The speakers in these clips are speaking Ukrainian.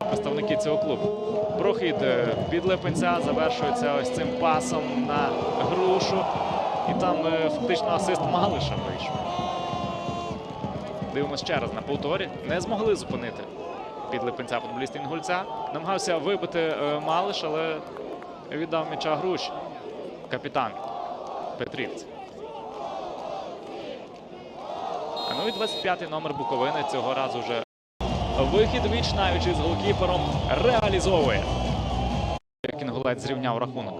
представники цього клубу. Прохід е, під Липенця завершується ось цим пасом на грушу. І там е, фактично асист Малиша вийшов. Дивимося ще раз на повторі. Не змогли зупинити під Липенця футболіст Інгульця. Намагався вибити е, Малиш, але віддав м'яча груш. Капітан Петрівці. Ну і 25-й номер Буковини цього разу вже вихід віч навіч з голкіпером реалізовує. Кінгулець зрівняв рахунок.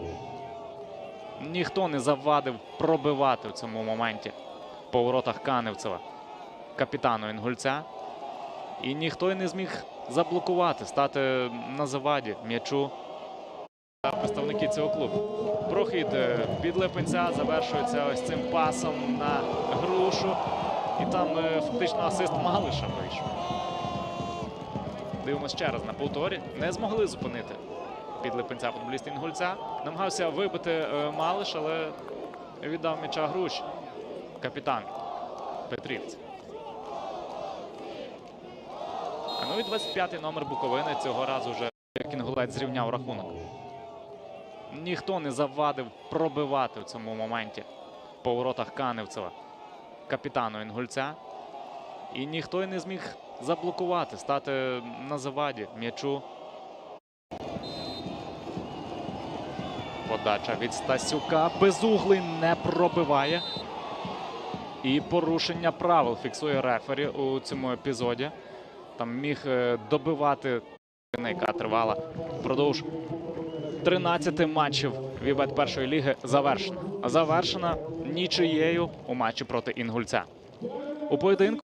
Ніхто не завадив пробивати в цьому моменті по воротах Каневцева капітану Інгульця. І ніхто й не зміг заблокувати, стати на заваді м'ячу. Представники цього клубу. Прохід е, під Липенця завершується ось цим пасом на грушу. І там е, фактично асист Малиша вийшов. Дивимося ще раз на повторі. Не змогли зупинити під Липенця футболіст Інгульця. Намагався вибити е, Малиш, але віддав м'яча груш. Капітан Петрівці. А ну і 25-й номер Буковини цього разу вже Кінгулець зрівняв рахунок. Ніхто не завадив пробивати в цьому моменті по воротах Каневцева капітану Інгульця. І ніхто й не зміг заблокувати, стати на заваді м'ячу. Подача від Стасюка. Безуглий не пробиває. І порушення правил фіксує рефері у цьому епізоді. Там міг е, добивати, яка тривала впродовж 13 матчів Вібет першої ліги завершена. Завершена нічиєю у матчі проти Інгульця. У поєдинку